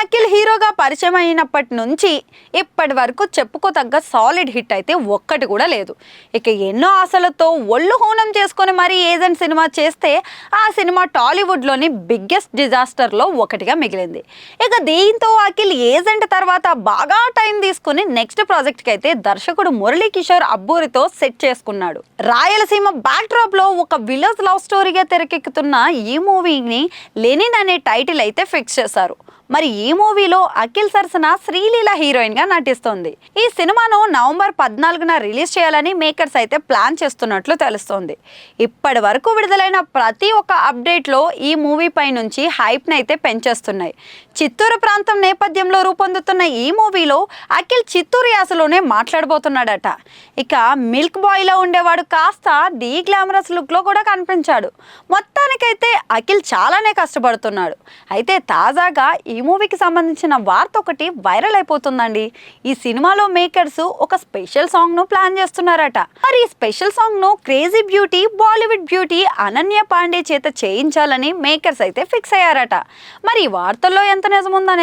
అఖిల్ హీరోగా పరిచయం అయినప్పటి నుంచి ఇప్పటి వరకు చెప్పుకోతగ్గ సాలిడ్ హిట్ అయితే ఒక్కటి కూడా లేదు. ఇక ఎన్నో ఆశలతో ఒళ్ళు హోనం చేసుకొని మరీ ఏజెంట్ సినిమా చేస్తే ఆ సినిమా టాలీవుడ్లోని బిగ్గెస్ట్ డిజాస్టర్లో ఒకటిగా మిగిలింది. ఇక దీంతో అఖిల్ ఏజెంట్ తర్వాత బాగా టైం తీసుకుని నెక్స్ట్ ప్రాజెక్ట్కి అయితే దర్శకుడు మురళీ కిషోర్ అబ్బూరితో సెట్ చేసుకున్నాడు. రాయలసీమ బ్యాక్డ్రాప్లో ఒక విలేజ్ లవ్ స్టోరీగా తెరకెక్కుతున్న ఈ మూవీని లెనిన్ అనే టైటిల్ అయితే ఫిక్స్ చేశారు. మరి ఈ మూవీలో అఖిల్ సరసన శ్రీలీల హీరోయిన్గా నటిస్తోంది. ఈ సినిమాను నవంబర్ పద్నాలుగున రిలీజ్ చేయాలని మేకర్స్ అయితే ప్లాన్ చేస్తున్నట్లు తెలుస్తోంది. ఇప్పటి వరకు విడుదలైన ప్రతి ఒక్క అప్డేట్లో ఈ మూవీ పై నుంచి హైప్ని అయితే పెంచేస్తున్నాయి. చిత్తూరు ప్రాంతం నేపథ్యంలో రూపొందుతున్న ఈ మూవీలో అఖిల్ చిత్తూరు యాసలోనే మాట్లాడబోతున్నాడట. ఇక మిల్క్ బాయ్లో ఉండేవాడు కాస్త డీ గ్లామరస్ లుక్లో కూడా కనిపించాడు. మొత్తానికైతే అఖిల్ చాలానే కష్టపడుతున్నాడు. అయితే తాజాగా ఈ ఈ మూవీకి సంబంధించిన వార్త ఒకటి వైరల్ అయిపోతుందండి. ఈ సినిమాలో మేకర్స్ ఒక స్పెషల్ సాంగ్ను ప్లాన్ చేస్తున్నారట. మరి ఈ special సాంగ్ను crazy beauty Bollywood beauty Ananya Panday చేత చేయించాలని మేకర్స్ అయితే ఫిక్స్ అయ్యారట. మరి ఈ వార్తల్లో ఎంత నిజముందనేది